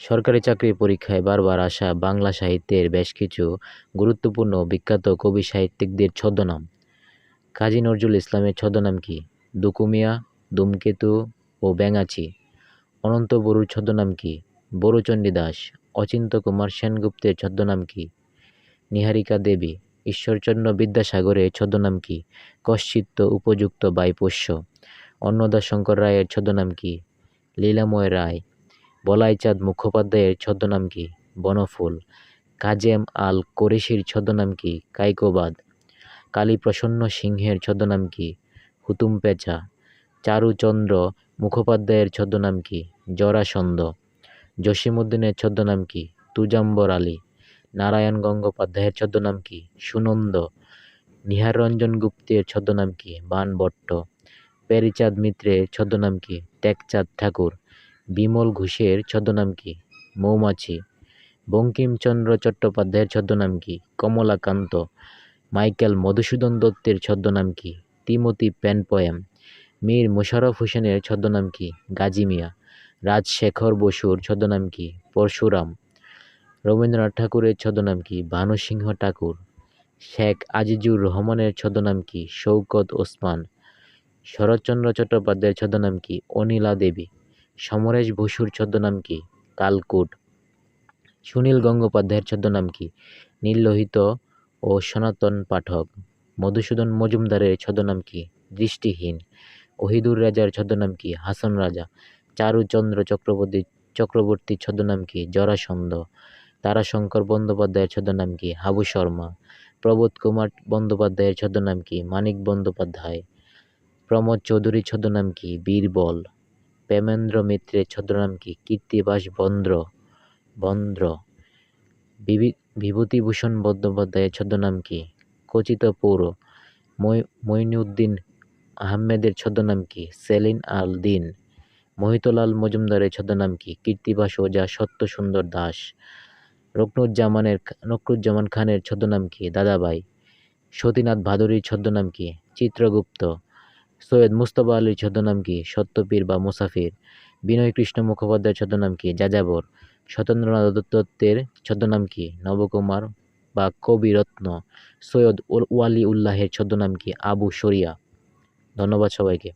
সরকারি চাকরির পরীক্ষায় বারবার আসা বাংলা সাহিত্যের বেশ কিছু গুরুত্বপূর্ণ বিখ্যাত কবি সাহিত্যিকদের ছদ্মনাম। কাজী নজরুল ইসলামের ছদ্মনাম কী? দুকু মিয়া ধূমকেতু ও ব্যাঙাচি। অনন্ত বড়ুর ছদ্মনাম কী? বড়ুচণ্ডী দাস। অচিন্ত্য কুমার সেনগুপ্তের ছদ্মনাম কী? নিহারিকা দেবী। ঈশ্বরচন্দ্র বিদ্যাসাগরের ছদ্মনাম কি? কশ্চিত্ত উপযুক্ত বাইপোষ্য অন্নদাশঙ্কর রায়ের ছদ্মনাম কী? লীলাময় রায়। বলাইচাঁদ মুখোপাধ্যায়ের ছদ্মনাম কী? বনফুল। কাজেম আল কোরেশির ছদ্মনাম কী? কাইকোবাদ। কালীপ্রসন্ন সিংহের ছদ্মনাম কী? হুতুম পেঁচা। চারুচন্দ্র মুখোপাধ্যায়ের ছদ্মনাম কী? জরাসন্ধ। জসীমউদ্দিনের ছদ্মনাম কী? তুজাম্বর আলী। নারায়ণ গঙ্গোপাধ্যায়ের ছদ্মনাম কী? সুনন্দ। নিহাররঞ্জন গুপ্তের ছদ্মনাম কী? বাণভট্ট প্যারীচাঁদ মিত্রের ছদ্মনাম কি? টেকচাঁদ ঠাকুর। বিমল ঘোষের ছদ্মনাম কী? মৌমাছি। বঙ্কিমচন্দ্র চট্টোপাধ্যায়ের ছদ্মনাম কী? কমলাকান্ত। মাইকেল মধুসূদন দত্তের ছদ্মনাম কী? Timothy Penpoem Mir Mosharraf হোসেনের ছদ্মনাম কী? গাজী মিয়া। রাজশেখর বসুর ছদ্মনাম কী? পরশুরাম। রবীন্দ্রনাথ ঠাকুরের ছদ্মনাম কী? ভানুসিংহ ঠাকুর। শেখ আজিজুর রহমানের ছদ্মনাম কী? শৌকত ওসমান। শরৎচন্দ্র চট্টোপাধ্যায়ের ছদ্মনাম কী? অনিলা দেবী। সমরেশ বসুর ছদ্মনাম কি? কালকুট। সুনীল গঙ্গোপাধ্যায়ের ছদ্মনাম কী? নীললোহিত ও সনাতন পাঠক। মধুসূদন মজুমদারের ছদ্মনাম কি? দৃষ্টিহীন। ওহিদুর রাজার ছদ্মনাম কি? হাসন রাজা। চারুচন্দ্র চক্রবর্তী, চক্রবর্তীর ছদ্মনাম কি? জরাসন্ধ। তারাশঙ্কর বন্দ্যোপাধ্যায়ের ছদ্মনাম কী? হাবু শর্মা। প্রবোধ কুমার বন্দ্যোপাধ্যায়ের ছদ্মনাম কি? মানিক বন্দ্যোপাধ্যায়। প্রমোদ চৌধুরীর ছদ্মনাম কী? বীরবল। প্রেমেন্দ্র মিত্রের ছদ্মনাম কী? কীর্তিবাস বন্দ্র বন্দ্র বিভি বিভূতিভূষণ বন্দ্যোপাধ্যায়ের ছদ্মনাম কী? কচিত পৌর। মঈনুদ্দিন আহমেদের ছদ্মনাম কী? সেলিন আল দিন। মোহিতলাল মজুমদারের ছদ্মনাম কী? কীর্তিবাস ওজা সত্য সুন্দর দাস। রুকনুজ্জামানের, রুকনুজ্জামান খানের ছদ্মনাম কি? দাদাভাই। সতীনাথ ভাদুরীর ছদ্মনাম কি? চিত্রগুপ্ত। সৈয়দ মুস্তফা আলীর ছদ্মনাম কি? সত্যপীর বা মুসাফির? বিনয় কৃষ্ণ মুখোপাধ্যায়ের ছদ্মনাম কি? যাযাবর? সত্যেন্দ্রনাথ দত্তের ছদ্মনাম কি? নবকুমার বা কবিরত্ন? সৈয়দ ওয়ালি উল্লাহের ছদ্মনাম কি? আবু শরিয়া। ধন্যবাদ সবাইকে।